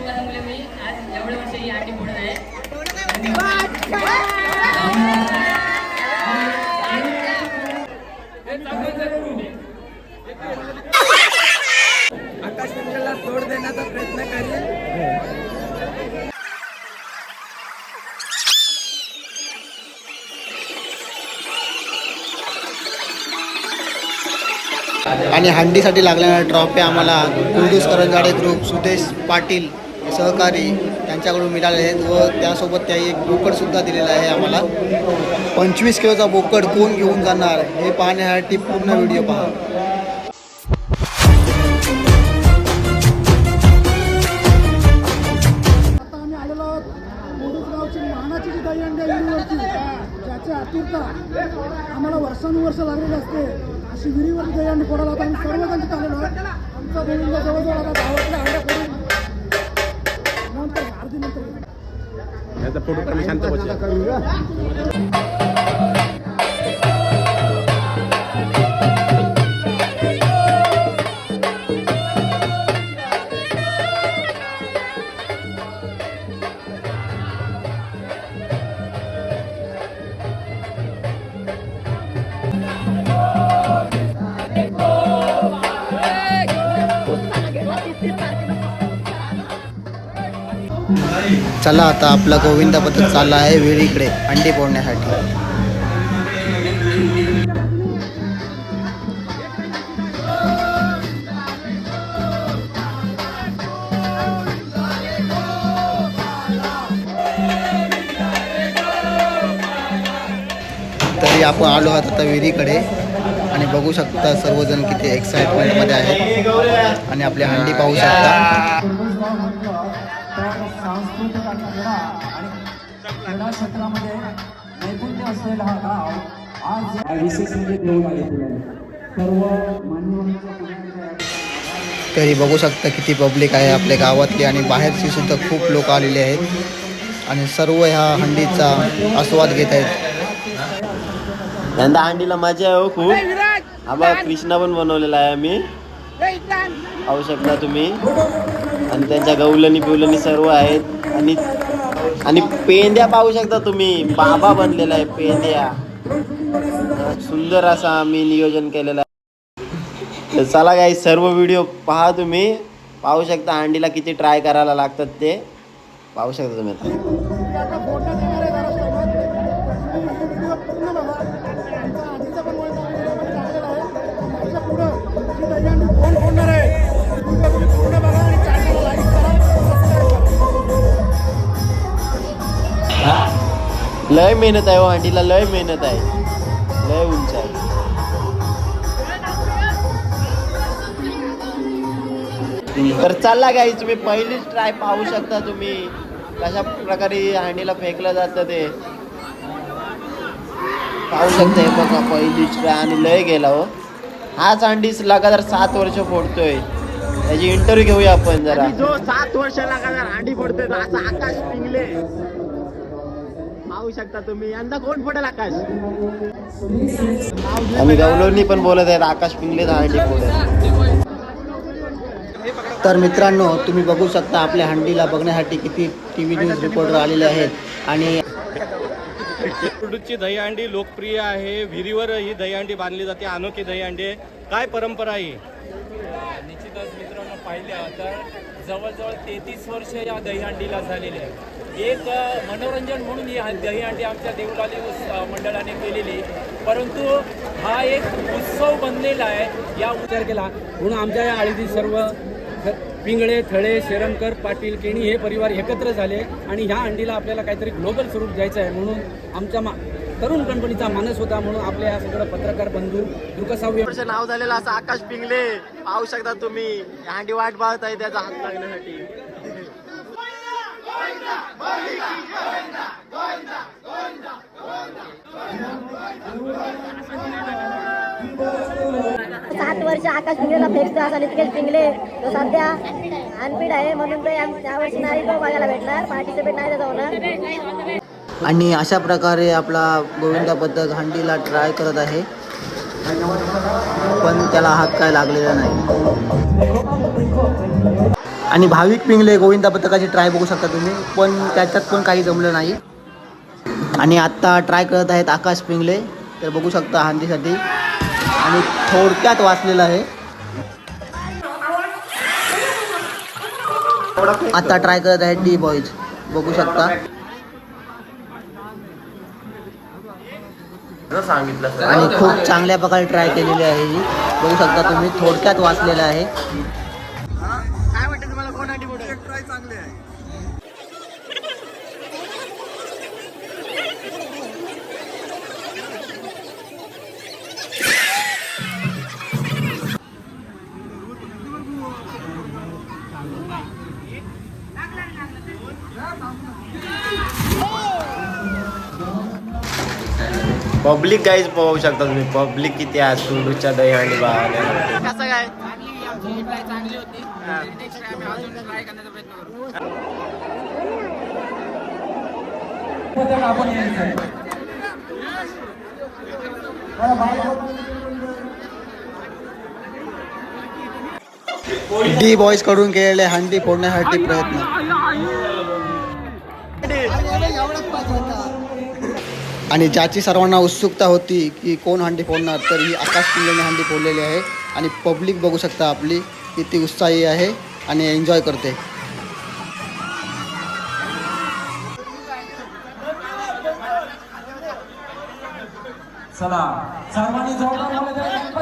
तुम्हाला मुले मी आज एवढे वर्ष ही आटी फोडत आहे. आकाश मंडळाला तोड देण्याचा प्रयत्न करेल. आणि हंडीसाठी लागलेल्या ट्रॉफी आम्हाला कुलदूस करंजाडे ग्रुप सुदेश पाटील सहकारी त्यांच्याकडून मिळाले आहेत व त्यासोबत त्या एक बोकडसुद्धा दिलेला आहे आम्हाला. पंचवीस किलोचा बोकड कोण घेऊन जाणार हे पाहण्यासाठी पूर्ण व्हिडिओ पहा. आम्हाला वर्षानुवर्ष लागलेली असते. अशी विहिरीवर दहीहंडी फोडायला आता आम्ही सर्वजण तिथे आलेलो आहोत. आमचा गोविंद जवळजवळ आता गावातल्या फोटो काढले तो बस चला आता आपला गोविंदा पथक चालला आहे वेळीकडे अंडी पोडण्यासाठी तरी आपण आलो आहोत आता विहिरीकडे आणि बघू शकता सर्वजण किती एक्साइटमेंटमध्ये आहेत. आणि आपली हंडी पाहू शकता. सांस्कृतिक आणि क्रीडा आणि क्रीडा क्षेत्रामध्ये नैपुण्य असलेला हा गाव आज विशेष म्हणजे घेऊन आले सर्व मान्यवरांच्या तरी बघू शकता किती पब्लिक आहे आपल्या गावातली आणि बाहेरची सुद्धा खूप लोक आलेले आहेत. आणि सर्व ह्या हंडीचा आस्वाद घेत आहेत. यंदा अंडीला मजा आहे हो खूप. हा बघा कृष्णा पण बनवलेला आहे आम्ही. पाहू शकता तुम्ही. आणि त्यांच्या गवलनी पिवलणी सर्व आहेत. आणि आणि पेंद्या पाहू शकता तुम्ही. बाबा बनलेला आहे पेंद्या. सुंदर असा आम्ही नियोजन केलेलं आहे. तर चला काही सर्व व्हिडिओ पहा तुम्ही. पाहू शकता अंडीला किती ट्राय करायला लागतात ते. पाहू शकता तुम्ही लय मेहनत आहे हो लय मेहनत आहे. लय उंच आहे. तर चालला काही तुम्ही पहिलीच ट्राय पाहू शकता तुम्ही कशा प्रकारे हांडीला फेकलं जातं ते. पाहू शकता हे बघा पहिलीच ट्राय आणि लय गेला हो. हाच अंडीच लगातार सात वर्ष फोडतोय. त्याची इंटरव्ह्यू घेऊया आपण जरा. जो सात वर्ष लगातार अंडी फोडतोय आकाश पिंगले. पाहू शकता तुम्ही. यंदा कोण पडेल आकाश? आम्ही गवलोनी पण बोलत आहेत आकाश पिंगले तर मित्रांनो तुम्ही बघू शकता आपल्या हंडीला बघण्यासाठी किती टी व्ही न्यूज रिपोर्टर आलेले आहेत. आणि कुर्डूची दहीहंडी लोकप्रिय आहे. विहिरीवर ही दहीहंडी बांधली जाते. अनोखी दहीहंडी आहे. काय परंपरा आहे निश्चितच मित्रांनो पाहिल्या तर जवळजवळ तेहतीस वर्ष या दहीहंडीला झालेली आहे. एक मनोरंजन म्हणून ही दहीहंडी आमच्या देवलाली मंडळाने केलेली परंतु हा एक उत्सव बनलेला आहे. या विचार केला. म्हणून आमच्या या आळीतील सर्व पिंगळे थळे शेरमकर पाटील केणी हे परिवार एकत्र झाले आणि ह्या हंडीला आपल्याला काहीतरी ग्लोबल स्वरूप द्यायचं आहे. म्हणून आमच्या मा तरुण कंपनीचा मानस होता म्हणून आपल्या या सगळं पत्रकार बंधू वर्ष नाव झालेलं असं आकाश पिंगले. पाहू शकता तुम्ही हंडी वाट पाहत आहे त्याचा हात लागण्यासाठी. सात वर्ष आकाश पिंगलेला फेकतो असा नितेश पिंगले. तो सध्या अनफिट आहे म्हणून ते आम- यावर्षी नाही तो बघायला भेटणार. पार्टिसिपेट नाही त्याचा होणार. आणि अशा प्रकारे आपला गोविंदा पथक हंडीला ट्राय करत आहे. पण त्याला हात काय लागलेला नाही. आणि भाविक पिंगले गोविंदा पथकाची ट्राय बघू शकता तुम्ही पण त्याच्यात पण काही जमलं नाही. आणि आत्ता ट्राय करत आहेत आकाश पिंगले तर बघू शकता हांडीसाठी. आणि थोडक्यात वाचलेलं आहे. आता ट्राय करत आहेत डी बॉईज बघू शकता. सांगितलं आणि खूप चांगल्या प्रकारे ट्राय केलेली आहे ही. बघू शकता तुम्ही थोडक्यात वाचलेलं आहे. पब्लिक गाईज पाहू शकता तुम्ही पब्लिक किती आहे कुंडूच्या दहीहंडी बघायला डी बॉईजकडून केलेले हंडी फोडण्यासाठी प्रयत्न. आणि ज्याची सर्वांना उत्सुकता होती की कोण हंडी फोडणार तर ही आकाश पिंगलेने हंडी फोडलेली आहे. आणि पब्लिक बघू शकता आपली किती उत्साही आहे आणि एन्जॉय करते. चला सर्वांनी जोरदार प्रयत्न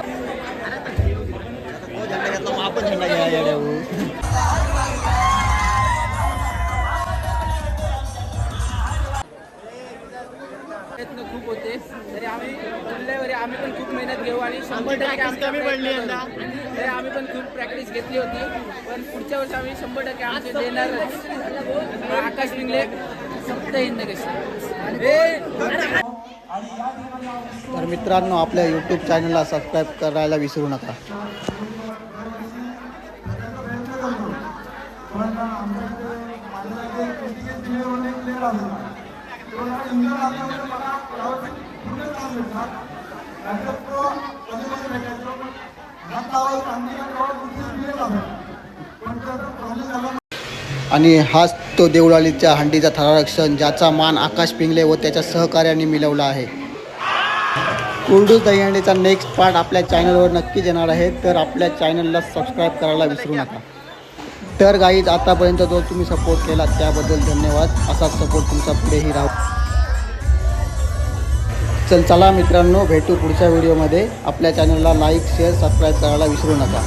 शंभर टक्के प्रयत्न करू. तरी आम्ही पण खूप प्रॅक्टिस घेतली होती. पण पुढच्या वर्षी आम्ही शंभर टक्के आमचे देणारच आकाश पिंगले सप्त हिंद तर मित्रांनो आपल्या यूट्यूब चॅनलला सबस्क्राईब करायला विसरू नका. आणि हाच तो देवळालीच्या हंडीचा थरारक्षण ज्याचा मान आकाश पिंगले व त्याच्या सहकार्याने मिळवला आहे. कुर्डू दहीहंडीचा नेक्स्ट पार्ट आपल्या चॅनलवर नक्कीच येणार आहे तर आपल्या चॅनलला सबस्क्राईब करायला विसरू नका. तर गाईज आतापर्यंत जो तुम्ही सपोर्ट केला त्याबद्दल धन्यवाद. असाच सपोर्ट तुमचा पुढेही राहू. चल चला मित्रांनो भेटू पुढच्या व्हिडिओमध्ये. आपल्या चॅनलला लाईक शेअर सबस्क्राईब करायला विसरू नका.